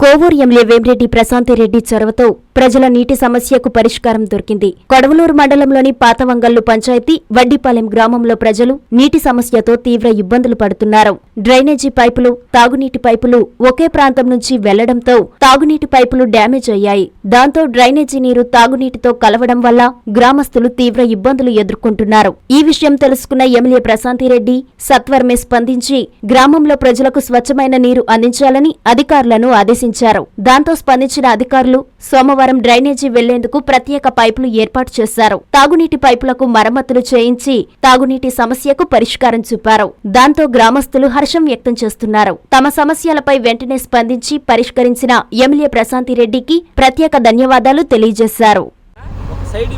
Kovur MLA Vemireddy Prashanti Reddy చొరవతో ప్రజల నీటి సమస్యకు పరిష్కారం దొరికింది. కొడవలూరు మండలంలోని పాతవంగల్లు పంచాయతీ వడ్డిపాలెం గ్రామంలో ప్రజలు నీటి సమస్యతో తీవ్ర ఇబ్బందులు పడుతున్నారు. డ్రైనేజీ పైపులు తాగునీటి పైపులు ఒకే ప్రాంతం నుంచి వెళ్ళడంతో తాగునీటి పైపులు డ్యామేజ్ అయ్యాయి. దాంతో డ్రైనేజీ నీరు తాగునీటితో కలవడం వల్ల గ్రామస్తులు తీవ్ర ఇబ్బందులు ఎదుర్కొంటున్నారు. ఈ విషయం తెలుసుకున్న ఎమ్మెల్యే ప్రశాంతిరెడ్డి సత్వరమే స్పందించి గ్రామంలో ప్రజలకు స్వచ్ఛమైన నీరు అందించాలని అధికారులను ఆదేశించారు. దాంతో స్పందించిన అధికారులు సోమవారం డ్రైనేజీ వెళ్ళేందుకు ప్రత్యేక పైపులు ఏర్పాటు చేశారు. తాగునీటి పైపులకు మరమ్మతులు చేయించి తాగునీటి సమస్యకు పరిష్కారం చూపారు. దాంతో గ్రామస్తులు హర్షం వ్యక్తం చేస్తున్నారు. తమ సమస్యలపై వెంటనే స్పందించి పరిష్కరించిన ఎమ్మెల్యే ప్రశాంతిరెడ్డికి ప్రత్యేక ధన్యవాదాలు తెలియజేశారు.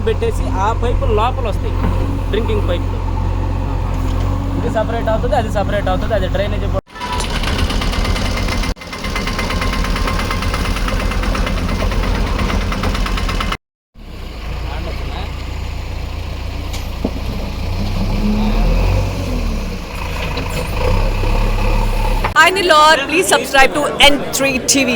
పెట్టేసి ఆ పైపులు లోపల వస్తాయి. డ్రింకింగ్ పైపులు ఇది సపరేట్ అవుతుంది అది సపరేట్ అవుతుంది అది drainage Hi Nilor, please subscribe to N3 TV.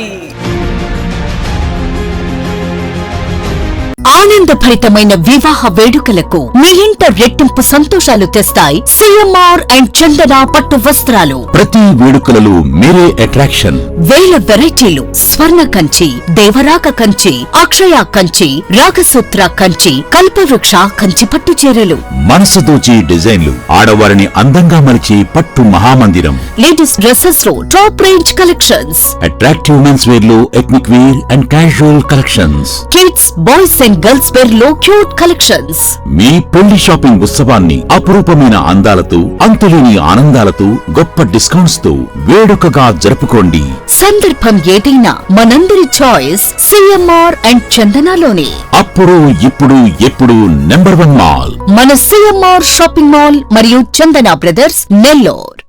ఆనందభరితమైన వివాహ వేడుకలకు మీ ఇంట రెట్టింపు సంతోషాలు తెస్తాయి. సిఎంఆర్ అండ్ చందన పట్టు వస్త్రాలు. ప్రతి వేడుకలలో మీరే అట్రాక్షన్ వేల వెరైటీలు స్వర్ణ కంచి దేవరాక కంచి అక్షయ కంచి రాగసూత్ర కంచి కల్పవృక్ష కంచి పట్టు చీరలు. మనసు దోచి డిజైన్లు ఆడవారిని అందంగా మలిచే పట్టు మహామందిరం. Ladies డ్రెస్సెస్లో top range collections. Attractive men's వేర్లో ethnic wear and casual collections kids boys and girls వేర్లో cute collections మీ పెళ్ళి షాపింగ్ ఉత్సవాన్ని అపురూపమైన అందాలతో అంతులేని ఆనందాలతో గొప్ప డిస్కౌంట్స్తో వేడుకగా జరుపుకోండి. సందర్భం ఏదైనా మనందరి చాయిస్ సిఎంఆర్ అండ్ చందనలోనే అప్పుడు ఇప్పుడు ఎప్పుడు నెంబర్ వన్ మాల్ మన సిఎంఆర్ షాపింగ్ మాల్ మరియు చందన బ్రదర్స్ నెల్లూర్